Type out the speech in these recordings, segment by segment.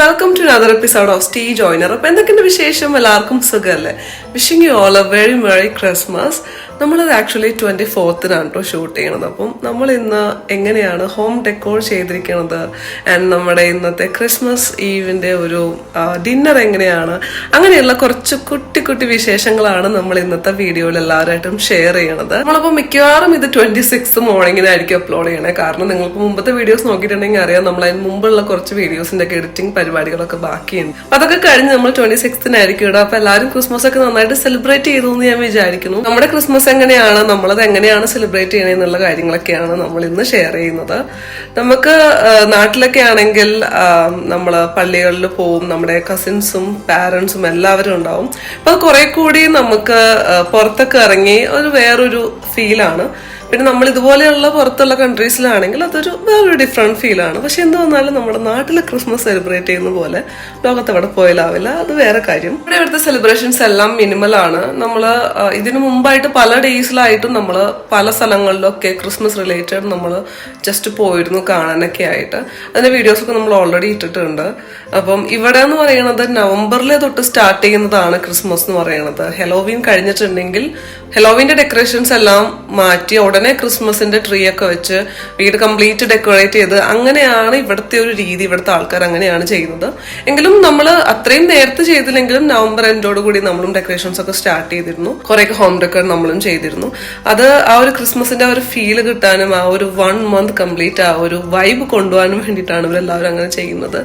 Welcome to another episode of stee joiner അപ്പൊ എന്തൊക്കെയുണ്ട് വിശേഷം? എല്ലാവർക്കും സുഖമല്ലേ? Wishing you all a very merry Christmas നമ്മളത് ആക്ച്വലി ട്വന്റി ഫോർത്തിനാണ് കേട്ടോ ഷൂട്ട് ചെയ്യണത്. അപ്പം നമ്മൾ ഇന്ന് എങ്ങനെയാണ് ഹോം ഡെക്കോർ ചെയ്തിരിക്കുന്നത് ആൻഡ് നമ്മുടെ ഇന്നത്തെ ക്രിസ്മസ് ഈവിന്റെ ഒരു ഡിന്നർ എങ്ങനെയാണ്? അങ്ങനെയുള്ള കുറച്ച് കുട്ടി കുട്ടി വിശേഷങ്ങളാണ് നമ്മൾ ഇന്നത്തെ വീഡിയോയിൽ എല്ലാവരായിട്ടും ഷെയർ ചെയ്യണത്. നമ്മളപ്പോൾ മിക്കവാറും ഇത് ട്വന്റി സിക്സ് മോർണിംഗിനായിരിക്കും അപ്ലോഡ് ചെയ്യണേ. കാരണം നിങ്ങൾക്ക് മുമ്പത്തെ വീഡിയോസ് നോക്കിയിട്ടുണ്ടെങ്കിൽ അറിയാം നമ്മൾ അതിന് മുമ്പുള്ള കുറച്ച് വീഡിയോസിന്റെ ഒക്കെ എഡിറ്റിംഗ് പരിപാടികളൊക്കെ ബാക്കിയുണ്ട്. അതൊക്കെ കഴിഞ്ഞ് നമ്മൾ ട്വന്റി സിക്സ്തിനായിരിക്കും ഇടുക അപ്പോൾ എല്ലാവരും ക്രിസ്മസ് ഒക്കെ നന്നായിട്ട് സെലിബ്രേറ്റ് ചെയ്തു എന്ന് ഞാൻ വിചാരിക്കുന്നു. നമ്മുടെ ക്രിസ്മസ് എങ്ങനെയാണ്? നമ്മളത് എങ്ങനെയാണ് സെലിബ്രേറ്റ് ചെയ്യണേ എന്നുള്ള കാര്യങ്ങളൊക്കെയാണ് നമ്മൾ ഇന്ന് ഷെയർ ചെയ്യുന്നത്. നമുക്ക് നാട്ടിലൊക്കെ ആണെങ്കിൽ നമ്മൾ പള്ളികളിൽ പോവും നമ്മുടെ കസിൻസും പാരൻസും എല്ലാവരും ഉണ്ടാവും. അപ്പൊ കുറെ കൂടി നമുക്ക് പുറത്തൊക്കെ ഇറങ്ങി ഒരു വേറൊരു ഫീലാണ് പിന്നെ നമ്മൾ ഇതുപോലെയുള്ള പുറത്തുള്ള കൺട്രീസിലാണെങ്കിൽ അതൊരു വേറൊരു ഡിഫറെന്റ് ഫീലാണ് പക്ഷെ എന്ത് വന്നാലും നമ്മുടെ നാട്ടിൽ ക്രിസ്മസ് സെലിബ്രേറ്റ് ചെയ്യുന്ന പോലെ ലോകത്ത് എവിടെ പോയാലാവില്ല അത് വേറെ കാര്യം. ഇവിടെ ഇവിടുത്തെ സെലിബ്രേഷൻസ് എല്ലാം മിനിമൽ ആണ്. നമ്മൾ ഇതിനു മുമ്പായിട്ട് പല ഡേയ്സിലായിട്ടും നമ്മൾ പല സ്ഥലങ്ങളിലൊക്കെ ക്രിസ്മസ് റിലേറ്റഡ് നമ്മൾ ജസ്റ്റ് പോയിരുന്നു കാണാനൊക്കെ ആയിട്ട്. അതിന്റെ വീഡിയോസൊക്കെ നമ്മൾ ഓൾറെഡി ഇട്ടിട്ടുണ്ട്. അപ്പം ഇവിടെ എന്ന് പറയുന്നത് നവംബറിലെ തൊട്ട് സ്റ്റാർട്ട് ചെയ്യുന്നതാണ് ക്രിസ്മസ് എന്ന് പറയുന്നത്. ഹെലോവീൻ കഴിഞ്ഞിട്ടുണ്ടെങ്കിൽ ഹെലോവീന്റെ ഡെക്കറേഷൻസ് എല്ലാം മാറ്റി ഉടനെ ക്രിസ്മസിന്റെ ട്രീ ഒക്കെ വെച്ച് വീട് കംപ്ലീറ്റ് ഡെക്കറേറ്റ് ചെയ്ത് അങ്ങനെയാണ് ഇവിടുത്തെ ഒരു രീതി ഇവിടുത്തെ ആൾക്കാർ അങ്ങനെയാണ് ചെയ്യുന്നത്. എങ്കിലും നമ്മൾ അത്രയും നേരത്തെ ചെയ്തില്ലെങ്കിലും നവംബർ എൻഡോട് കൂടി നമ്മളും ഡെക്കറേഷൻസ് ഒക്കെ സ്റ്റാർട്ട് ചെയ്തിരുന്നു. കുറേയൊക്കെ ഹോം ഡെക്കർ നമ്മളും ചെയ്തിരുന്നു. അത് ആ ഒരു ക്രിസ്മസിന്റെ ആ ഒരു ഫീൽ കിട്ടാനും ആ ഒരു വൺ മന്ത് കംപ്ലീറ്റ് ആ ഒരു വൈബ് കൊണ്ടുപോകാനും വേണ്ടിയിട്ടാണ് ഇവരെല്ലാവരും അങ്ങനെ ചെയ്യുന്നത്.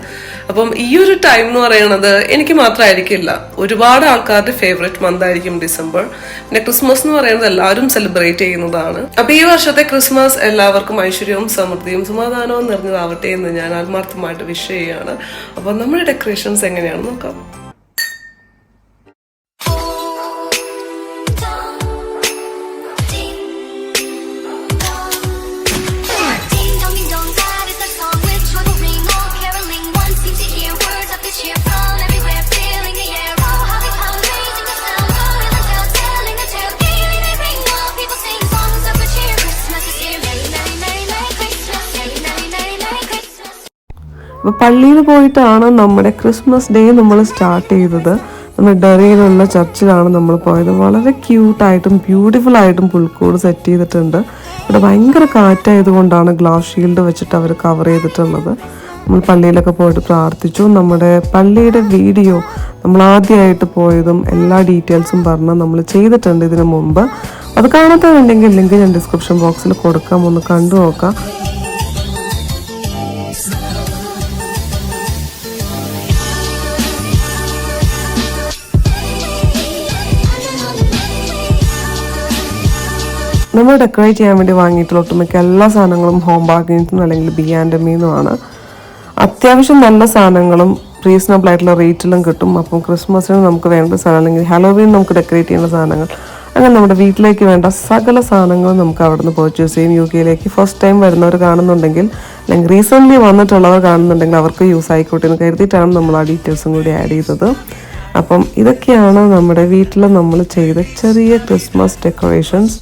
അപ്പം ഈ ഒരു ടൈം എന്ന് പറയുന്നത് എനിക്ക് മാത്രമായിരിക്കില്ല. ഒരുപാട് ആൾക്കാരുടെ ഫേവറേറ്റ് മന്ത് ആയിരിക്കും ഡിസംബർ. പിന്നെ ക്രിസ്മസ് എന്ന് പറയുന്നത് എല്ലാവരും സെലിബ്രേറ്റ് ചെയ്യുന്നതാണ്. അപ്പൊ ഈ വർഷത്തെ ക്രിസ്മസ് എല്ലാവർക്കും ഐശ്വര്യവും സമൃദ്ധിയും സമാധാനവും നിറഞ്ഞതാവട്ടെ എന്ന് ഞാൻ ആത്മാർത്ഥമായിട്ട് വിഷ് ചെയ്യുകയാണ്. അപ്പൊ നമ്മുടെ ഡെക്കറേഷൻസ് എങ്ങനെയാണെന്ന് നോക്കാം. അപ്പോൾ പള്ളിയിൽ പോയിട്ടാണ് നമ്മുടെ ക്രിസ്മസ് ഡേ നമ്മൾ സ്റ്റാർട്ട് ചെയ്തത്. നമ്മൾ ഡെറിയിലുള്ള ചർച്ചിലാണ് നമ്മൾ പോയത്. വളരെ ക്യൂട്ടായിട്ടും ബ്യൂട്ടിഫുൾ ആയിട്ടും പുൽക്കൂട് സെറ്റ് ചെയ്തിട്ടുണ്ട്. ഇവിടെ ഭയങ്കര കാറ്റായതുകൊണ്ടാണ് ഗ്ലാസ് ഷീൽഡ് വെച്ചിട്ട് അവർ കവർ ചെയ്തിട്ടുള്ളത്. നമ്മൾ പള്ളിയിലൊക്കെ പോയിട്ട് പ്രാർത്ഥിച്ചു. നമ്മുടെ പള്ളിയുടെ വീഡിയോ നമ്മൾ ആദ്യമായിട്ട് പോയതും എല്ലാ ഡീറ്റെയിൽസും പറഞ്ഞ് നമ്മൾ ചെയ്തിട്ടുണ്ട് ഇതിനു മുമ്പ്. അത് കാണാത്തവരുണ്ടെങ്കിൽ ലിങ്ക് ഞാൻ ഡിസ്ക്രിപ്ഷൻ ബോക്സിൽ കൊടുക്കാം. ഒന്ന് കണ്ടു നോക്കാം. നമ്മൾ ഡെക്കറേറ്റ് ചെയ്യാൻ വേണ്ടി വാങ്ങിയിട്ടുള്ള ഒട്ടുമിക്ക എല്ലാ സാധനങ്ങളും ഹോം ബാർഗനിൽ അല്ലെങ്കിൽ ബി ആൻഡ് എമ്മിന്നുമാണ് അത്യാവശ്യം നല്ല സാധനങ്ങളും റീസണബിൾ ആയിട്ടുള്ള റേറ്റിലും കിട്ടും. അപ്പം ക്രിസ്മസിന് നമുക്ക് വേണ്ട സാധനം അല്ലെങ്കിൽ ഹലോവീൻ നമുക്ക് ഡെക്കറേറ്റ് ചെയ്യുന്ന സാധനങ്ങൾ. അങ്ങനെ നമ്മുടെ വീട്ടിലേക്ക് വേണ്ട സകല സാധനങ്ങളും നമുക്ക് അവിടെ നിന്ന് പർച്ചേസ് ചെയ്യും യു കെയിലേക്ക് ഫസ്റ്റ് ടൈം വരുന്നവർ കാണുന്നുണ്ടെങ്കിൽ അല്ലെങ്കിൽ റീസെന്റ്ലി വന്നിട്ടുള്ളവർ കാണുന്നുണ്ടെങ്കിൽ അവർക്ക് യൂസ് ആയിക്കോട്ടെ എന്ന് കരുതിയിട്ടാണ് നമ്മൾ ആ ഡീറ്റെയിൽസും കൂടി ആഡ് ചെയ്തത്. അപ്പം ഇതൊക്കെയാണ് നമ്മുടെ വീട്ടിൽ നമ്മൾ ചെയ്ത ചെറിയ ക്രിസ്മസ് ഡെക്കറേഷൻസ്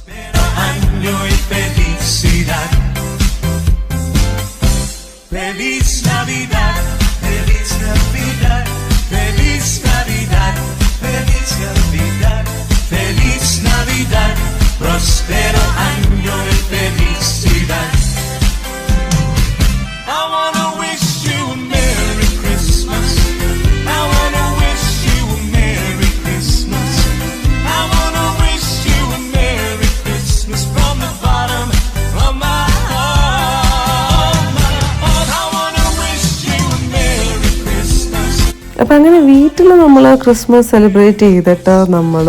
അപ്പം അങ്ങനെ വീട്ടിൽ നമ്മൾ ക്രിസ്മസ് സെലിബ്രേറ്റ് ചെയ്തിട്ട് നമ്മൾ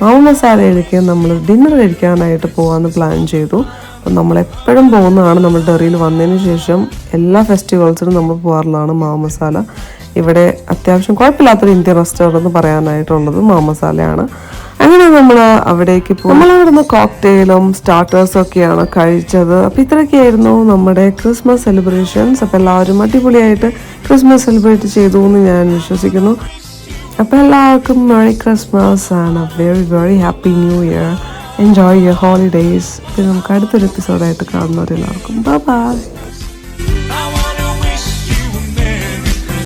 മാവ് മസാലയിലേക്ക് നമ്മൾ ഡിന്നർ കഴിക്കാനായിട്ട് പോകാമെന്ന് പ്ലാൻ ചെയ്തു. അപ്പം നമ്മളെപ്പോഴും പോകുന്നതാണ് നമ്മൾ ഡെറിയിൽ വന്നതിന് ശേഷം എല്ലാ ഫെസ്റ്റിവൽസിനും നമ്മൾ പോകാറുള്ളതാണ് മാവ് മസാല. ഇവിടെ അത്യാവശ്യം കുഴപ്പമില്ലാത്തൊരു ഇന്ത്യൻ റെസ്റ്റോറന്റ് എന്ന് പറയാനായിട്ടുള്ളത് മാവ് മസാലയാണ്. അങ്ങനെ നമ്മൾ അവിടേക്ക് പോകും നമ്മൾ അവിടുന്ന് കോക്ടെയിലും സ്റ്റാർട്ടേഴ്സും ഒക്കെയാണ് കഴിച്ചത്. അപ്പം ഇത്രയൊക്കെയായിരുന്നു നമ്മുടെ ക്രിസ്മസ് സെലിബ്രേഷൻസ് അപ്പം എല്ലാവരും അടിപൊളിയായിട്ട് ക്രിസ്മസ് സെലിബ്രേറ്റ് ചെയ്തു എന്ന് ഞാൻ വിശ്വസിക്കുന്നു. അപ്പം എല്ലാവർക്കും merry Christmas and a very very happy new year enjoy your holidays പിന്നെ നമുക്ക് അടുത്തൊരു എപ്പിസോഡായിട്ട് കാണുന്നവരെല്ലാവർക്കും ബൈ ബൈ